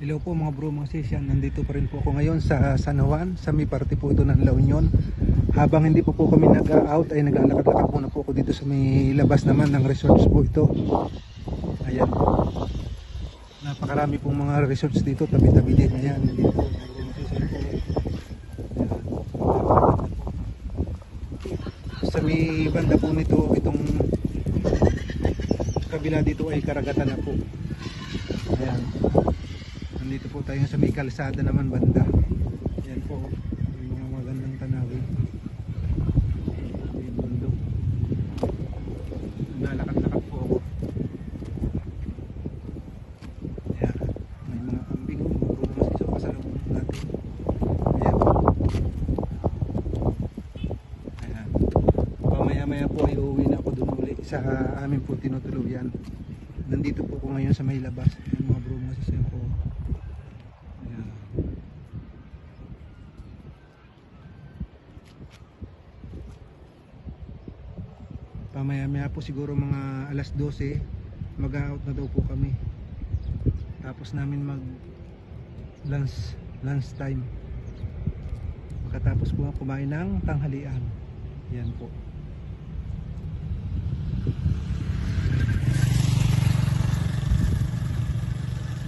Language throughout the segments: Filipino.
Hello po mga bro, mga sis, nandito pa rin po ako ngayon sa San Juan, sa may parte po ito ng La Union. Habang hindi po po kami nag-out ay naglalakad-lakad muna po ako dito sa may labas naman ng resorts po ito. Ayan po. Napakarami pong mga resorts dito, tabi-tabi din. Ayan, dito po. po. Sa may banda po nito, itong kabila dito ay karagatan na po. Ayan. Nandito po tayo sa may kalsada naman banda. Yan po. May mga magandang tanawin. May bundok. Nalakad-lakad po ako. Ayan. May mga kambing. Mga mga siso pasalubong natin. Ayan. Ayan. Pamaya-maya po ay uuwi na ako doon uli sa amin po tinutuluyan. Nandito po ako ngayon sa may labas. Ayan, mga bro, mga sis, ayan po. Ayan. Pamaya-maya po siguro mga alas 12 mag-out na daw po kami. Tapos namin mag lunch lunch time. Pagkatapos po kumain ng tanghalian. Yan po.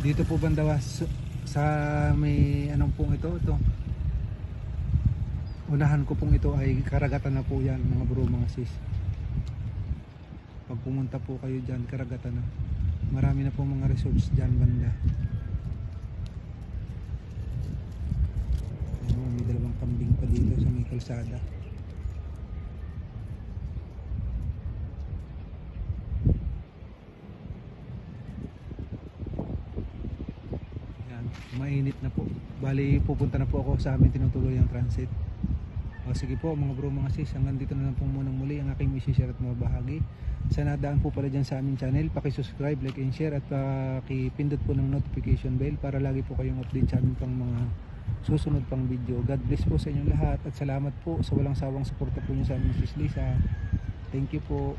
Dito po bandawas sa may anong pong ito ito. Unahan ko pong ito ay karagatan na po yan mga bro mga sis. Pag pumunta po kayo dyan karagatan na. Marami na po mga resorts dyan banda. Ano, may dalawang kambing pa dito sa may kalsada. Yan, mainit na po. Bali, pupunta na po ako sa amin tinutuloy ang transit. O sige po mga bro mga sis, hanggang dito na lang po munang isi-share at mabahagi. Sa nadaan po pala dyan sa aming channel, paki-subscribe, like and share at paki-pindot po ng notification bell para lagi po kayong update sa aming pang mga susunod pang video. God bless po sa inyong lahat at salamat po sa walang sawang suporta po niyo sa aming sis Lisa. Thank you po.